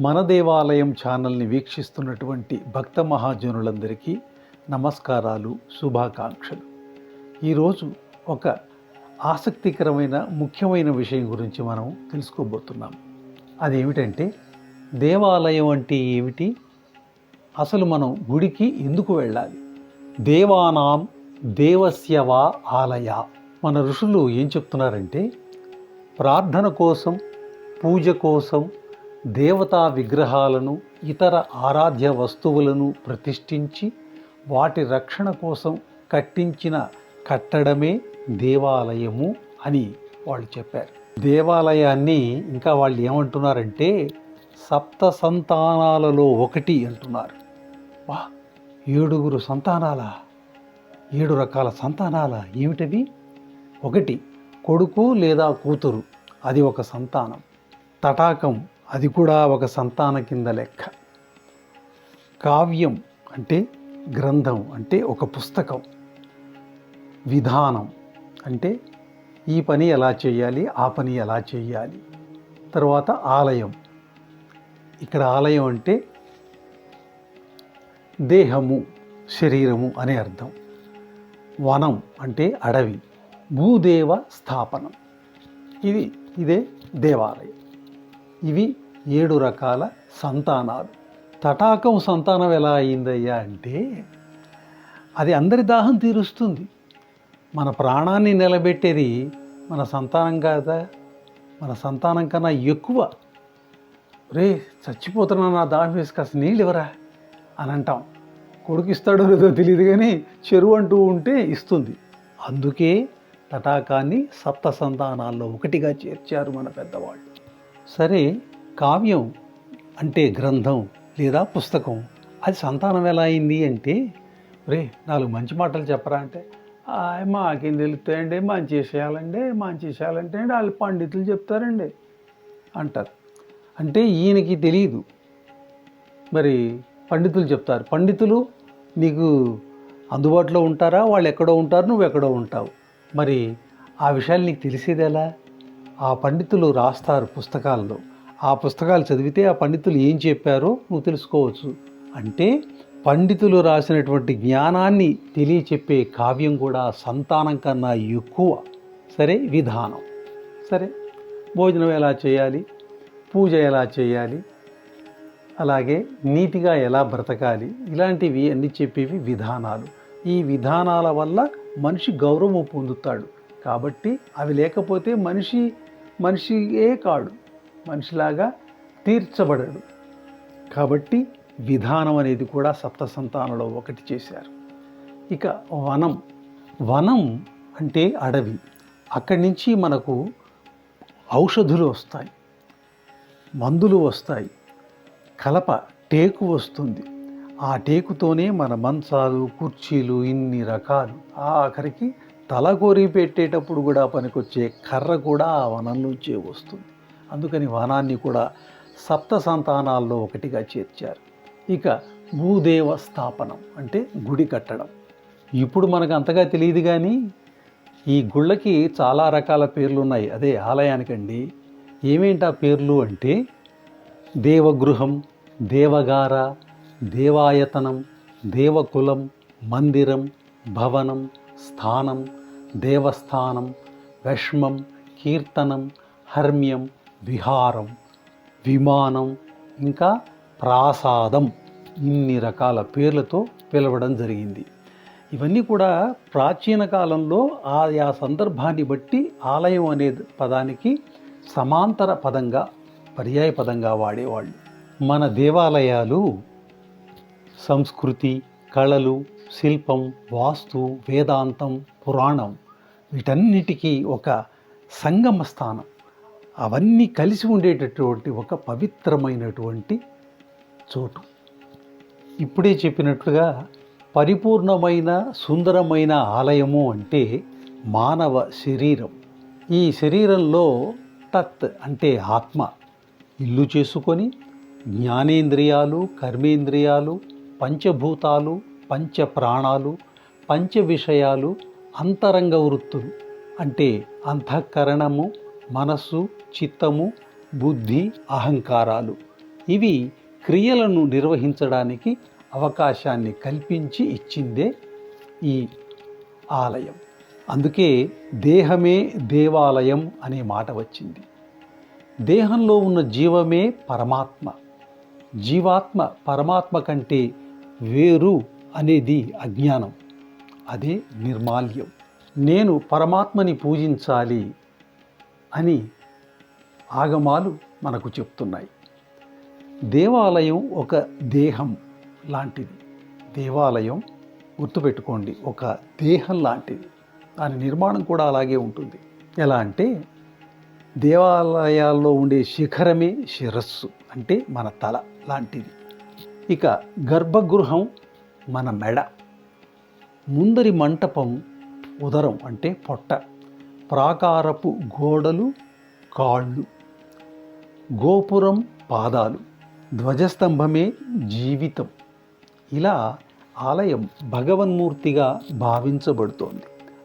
మన దేవాలయం ఛానల్ని వీక్షిస్తున్నటువంటి భక్త మహాజనులందరికీ నమస్కారాలు శుభాకాంక్షలు. ఈరోజు ఒక ఆసక్తికరమైన ముఖ్యమైన విషయం గురించి మనం తెలుసుకోబోతున్నాం. అదేమిటంటే దేవాలయం అంటే ఏమిటి? అసలు మనం గుడికి ఎందుకు వెళ్ళాలి? దేవానాం దేవస్యవా ఆలయ. మన ఋషులు ఏం చెప్తున్నారంటే ప్రార్థన కోసం పూజ కోసం దేవతా విగ్రహాలను ఇతర ఆరాధ్య వస్తువులను ప్రతిష్ఠించి వాటి రక్షణ కోసం కట్టించిన కట్టడమే దేవాలయము అని వాళ్ళు చెప్పారు. దేవాలయాన్ని ఇంకా వాళ్ళు ఏమంటున్నారంటే సప్త సంతానాలలో ఒకటి అంటున్నారు. వా ఏడుగురు సంతానాల? ఏడు రకాల సంతానాల? ఏమిటవి? ఒకటి కొడుకు లేదా కూతురు అది ఒక సంతానం. తటాకం అది కూడా ఒక సంతాన కింద లెక్క. కావ్యం అంటే గ్రంథం అంటే ఒక పుస్తకం. విధానం అంటే ఈ పని ఎలా చేయాలి ఆ పని ఎలా చేయాలి. తర్వాత ఆలయం. ఇక్కడ ఆలయం అంటే దేహము శరీరము అనే అర్థం. వనం అంటే అడవి. భూదేవ స్థాపనం. ఇది ఇదే దేవాలయం. ఇవి ఏడు రకాల సంతానాలు. తటాకం సంతానం ఎలా అయిందయ్యా అంటే అది అందరి దాహం తీరుస్తుంది. మన ప్రాణాన్ని నిలబెట్టేది మన సంతానం కాదా? మన సంతానం కన్నా ఎక్కువ. రే చచ్చిపోతున్నా నా దాహం వేసి కాస్త నీళ్ళు ఇవ్వరా? అని అంటాం. కొడుకు ఇస్తాడో లేదో తెలియదు కానీ చెరువు అంటూ ఉంటే ఇస్తుంది. అందుకే తటాకాన్ని సప్త సంతానాల్లో ఒకటిగా చేర్చారు మన పెద్దవాళ్ళు. సరే కావ్యం అంటే గ్రంథం లేదా పుస్తకం? అది సంతానం ఎలా అయింది అంటే రే నాలుగు మంచి మాటలు చెప్పరా అంటే మాకేం తెలుస్తాయండి మంచి విషయాలండి మంచి విషయాలంటే అండి వాళ్ళు పండితులు చెప్తారండి అంటారు. అంటే ఈయనకి తెలియదు మరి పండితులు చెప్తారు. పండితులు నీకు అందుబాటులో ఉంటారా? వాళ్ళు ఎక్కడో ఉంటారు నువ్వు ఎక్కడో ఉంటావు. మరి ఆ విషయాలు నీకు తెలిసేది ఎలా? ఆ పండితులు రాస్తారు పుస్తకాల్లో ఆ పుస్తకాలు చదివితే ఆ పండితులు ఏం చెప్పారో నువ్వు తెలుసుకోవచ్చు. అంటే పండితులు రాసినటువంటి జ్ఞానాన్ని తెలియచెప్పే కావ్యం కూడా సంతానం కన్నా ఎక్కువ. సరే విధానం. సరే భోజనం ఎలా చేయాలి? పూజ ఎలా చేయాలి? అలాగే నీతిగా ఎలా బ్రతకాలి? ఇలాంటివి అన్ని చెప్పేవి విధానాలు. ఈ విధానాల వల్ల మనిషి గౌరవం పొందుతాడు. కాబట్టి అవి లేకపోతే మనిషి మనిషియే కాడు. మనిషిలాగా తీర్చబడడు. కాబట్టి విధానం అనేది కూడా సప్త సంతానంలో ఒకటి చేశారు. ఇక వనం. వనం అంటే అడవి. అక్కడి నుంచి మనకు ఔషధులు వస్తాయి. మందులు వస్తాయి. కలప టేకు వస్తుంది. ఆ టేకుతోనే మన మంచాలు కుర్చీలు ఇన్ని రకాలు. ఆఖరికి తలకొరి పెట్టేటప్పుడు కూడా పనికొచ్చే కర్ర కూడా ఆ వనం నుంచే వస్తుంది. అందుకని వనాన్ని కూడా సప్త సంతానాల్లో ఒకటిగా చేర్చారు. ఇక భూదేవ స్థాపనం అంటే గుడి కట్టడం. ఇప్పుడు మనకు అంతగా తెలియదు కానీ ఈ గుళ్ళకి చాలా రకాల పేర్లు ఉన్నాయి. అదే ఆలయానికండి. ఏమేంటి ఆ పేర్లు అంటే దేవగృహం దేవగార దేవాయతనం దేవకులం మందిరం భవనం స్థానం దేవస్థానం వేష్మం కీర్తనం హర్మ్యం విహారం విమానం ఇంకా ప్రాసాదం ఇన్ని రకాల పేర్లతో పిలవడం జరిగింది. ఇవన్నీ కూడా ప్రాచీన కాలంలో ఆయా సందర్భాన్ని బట్టి ఆలయం అనే పదానికి సమాంతర పదంగా పర్యాయ పదంగా వాడేవాళ్ళు. మన దేవాలయాలు సంస్కృతి కళలు శిల్పం వాస్తు వేదాంతం పురాణం వీటన్నిటికీ ఒక సంగమ స్థానం. అవన్నీ కలిసి ఉండేటటువంటి ఒక పవిత్రమైనటువంటి చోటు. ఇప్పుడే చెప్పినట్లుగా పరిపూర్ణమైన సుందరమైన ఆలయము అంటే మానవ శరీరం. ఈ శరీరంలో తత్ అంటే ఆత్మ. ఇల్లు చేసుకొని జ్ఞానేంద్రియాలు కర్మేంద్రియాలు పంచభూతాలు పంచ ప్రాణాలు పంచ విషయాలు అంతరంగ వృత్తులు. అంటే అంతఃకరణము మనస్సు చిత్తము బుద్ధి అహంకారాలు. ఇవి క్రియలను నిర్వహించడానికి అవకాశాన్ని కల్పించి ఇచ్చిందే ఈ ఆలయం. అందుకే దేహమే దేవాలయం అనే మాట వచ్చింది. దేహంలో ఉన్న జీవమే పరమాత్మ. జీవాత్మ పరమాత్మ కంటే వేరు అనేది అజ్ఞానం. అదే నిర్మాల్యం. నేను పరమాత్మని పూజించాలి అని ఆగమాలు మనకు చెప్తున్నాయి. దేవాలయం ఒక దేహం లాంటిది. దేవాలయం గుర్తుపెట్టుకోండి ఒక దేహం లాంటిది. దాని నిర్మాణం కూడా అలాగే ఉంటుంది. ఎలా అంటే దేవాలయాల్లో ఉండే శిఖరమే శిరస్సు అంటే మన తల లాంటిది. ఇక గర్భగృహం మన మెడ. ముందరి మంటపం ఉదరం అంటే పొట్ట. ప్రాకారపు గోడలు కాళ్ళు. గోపురం పాదాలు. ధ్వజస్తంభమే జీవితం. ఇలా ఆలయం భగవన్మూర్తిగా భావించబడుతోంది.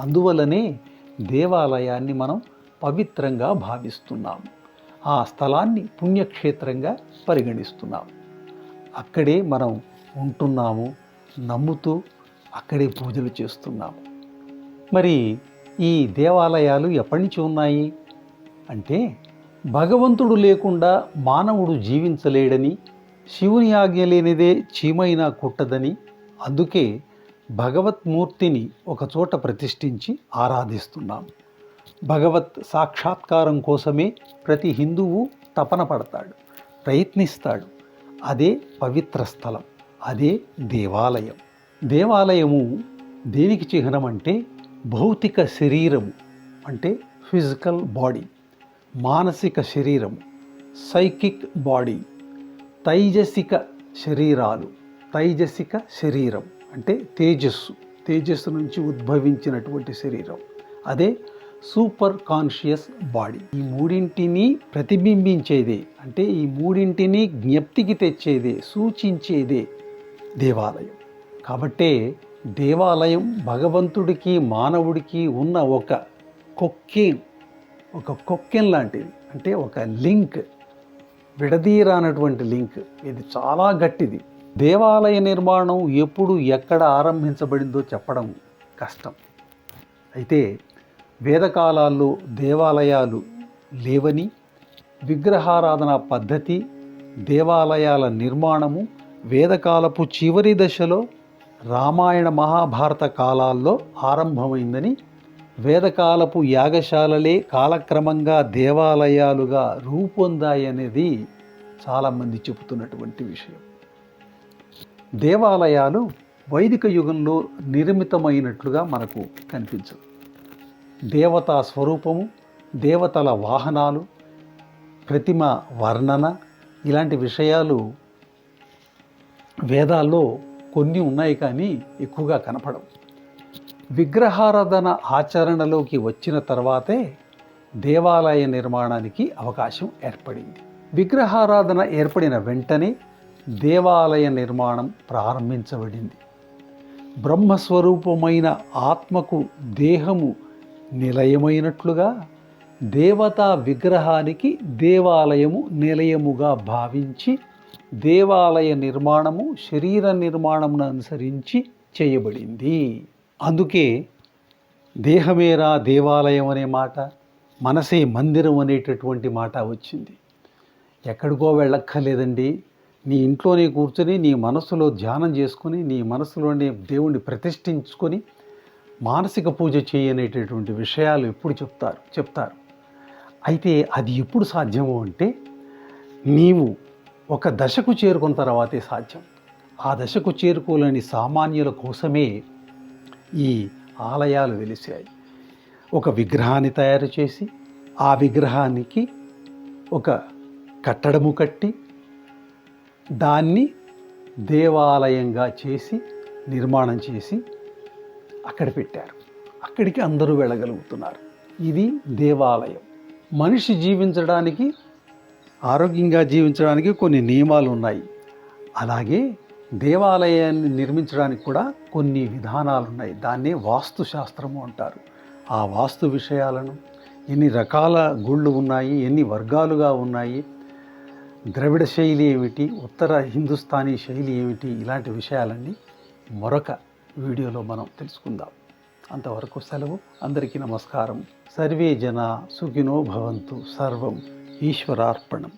అందువలనే దేవాలయాన్ని మనం పవిత్రంగా భావిస్తున్నాము ఆ స్థలాన్ని పుణ్యక్షేత్రంగా పరిగణిస్తున్నాము అక్కడే మనం ఉంటున్నాము. నమ్ముతూ అక్కడే పూజలు చేస్తున్నాము. మరి ఈ దేవాలయాలు ఎప్పటి నుంచి ఉన్నాయి? అంటే భగవంతుడు లేకుండా మానవుడు జీవించలేడని శివుని ఆజ్ఞ లేనిదే చీమైనా కుట్టదని అందుకే భగవత్మూర్తిని ఒకచోట ప్రతిష్ఠించి ఆరాధిస్తున్నాం. భగవత్ సాక్షాత్కారం కోసమే ప్రతి హిందువు తపన పడతాడు ప్రయత్నిస్తాడు. అదే పవిత్ర స్థలం. అదే దేవాలయం. దేవాలయము దేనికి చిహ్నం అంటే భౌతిక శరీరము అంటే ఫిజికల్ బాడీ మానసిక శరీరము సైకిక్ బాడీ తైజసిక శరీరాలు తైజసిక శరీరం అంటే తేజస్సు తేజస్సు నుంచి ఉద్భవించినటువంటి శరీరం. అదే సూపర్ కాన్షియస్ బాడీ. ఈ మూడింటిని ప్రతిబింబించేదే అంటే ఈ మూడింటిని జ్ఞప్తికి తెచ్చేదే సూచించేదే దేవాలయం. కాబట్టే దేవాలయం భగవంతుడికి మానవుడికి ఉన్న ఒక కొక్కేన్ ఒక కొక్కెన్ లాంటిది. అంటే ఒక లింక్ విడదీరానటువంటి లింక్. ఇది చాలా గట్టిది. దేవాలయ నిర్మాణం ఎప్పుడు ఎక్కడ ఆరంభించబడిందో చెప్పడం కష్టం. అయితే వేదకాలాల్లో దేవాలయాలు లేవని విగ్రహారాధన పద్ధతి దేవాలయాల నిర్మాణము వేదకాలపు చివరి దశలో రామాయణ మహాభారత కాలాల్లో ఆరంభమైందని వేదకాలపు యాగశాలలే కాలక్రమంగా దేవాలయాలుగా రూపొందాయనేది చాలామంది చెబుతున్నటువంటి విషయం. దేవాలయాలు వైదిక యుగంలో నిర్మితమైనట్లుగా మనకు కనిపించదు. దేవతా స్వరూపము దేవతల వాహనాలు ప్రతిమ వర్ణన ఇలాంటి విషయాలు వేదాల్లో కొన్ని ఉన్నాయి కానీ ఎక్కువగా కనపడవు. విగ్రహారాధన ఆచరణలోకి వచ్చిన తర్వాతే దేవాలయ నిర్మాణానికి అవకాశం ఏర్పడింది. విగ్రహారాధన ఏర్పడిన వెంటనే దేవాలయ నిర్మాణం ప్రారంభించబడింది. బ్రహ్మస్వరూపమైన ఆత్మకు దేహము నిలయమైనట్లుగా దేవతా విగ్రహానికి దేవాలయము నిలయముగా భావించి దేవాలయ నిర్మాణము శరీర నిర్మాణమును అనుసరించి చేయబడింది. అందుకే దేహమేరా దేవాలయం అనే మాట మనసే మందిరం అనేటటువంటి మాట వచ్చింది. ఎక్కడికో వెళ్ళక్కర్లేదండి. నీ ఇంట్లోనే కూర్చొని నీ మనసులో ధ్యానం చేసుకొని నీ మనసులోనే దేవుణ్ణి ప్రతిష్ఠించుకొని మానసిక పూజ చేయనేటటువంటి విషయాలు ఎప్పుడు చెప్తారు చెప్తారు. అయితే అది ఎప్పుడు సాధ్యము అంటే నీవు ఒక దశకు చేరుకున్న తర్వాతే సాధ్యం. ఆ దశకు చేరుకోలేని సామాన్యుల కోసమే ఈ ఆలయాలు వెలిసాయి ఒక విగ్రహాన్ని తయారు చేసి ఆ విగ్రహానికి ఒక కట్టడము కట్టి దాన్ని దేవాలయంగా చేసి నిర్మాణం చేసి అక్కడ పెట్టారు. అక్కడికి అందరూ వెళ్ళగలుగుతున్నారు. ఇది దేవాలయం. మనిషి జీవించడానికి ఆరోగ్యంగా జీవించడానికి కొన్ని నియమాలు ఉన్నాయి. అలాగే దేవాలయాన్ని నిర్మించడానికి కూడా కొన్ని విధానాలు ఉన్నాయి. దాన్నే వాస్తుశాస్త్రము అంటారు. ఆ వాస్తు విషయాలను ఎన్ని రకాల గుళ్ళు ఉన్నాయి ఎన్ని వర్గాలుగా ఉన్నాయి ద్రవిడ శైలి ఏమిటి ఉత్తర హిందుస్థానీ శైలి ఏమిటి ఇలాంటి విషయాలన్నీ మరొక వీడియోలో మనం తెలుసుకుందాం. అంతవరకు సెలవు అందరికీ నమస్కారం. సర్వే జన సుఖినో భవంతు సర్వం ஈஸ்வரார்ப்பணம்.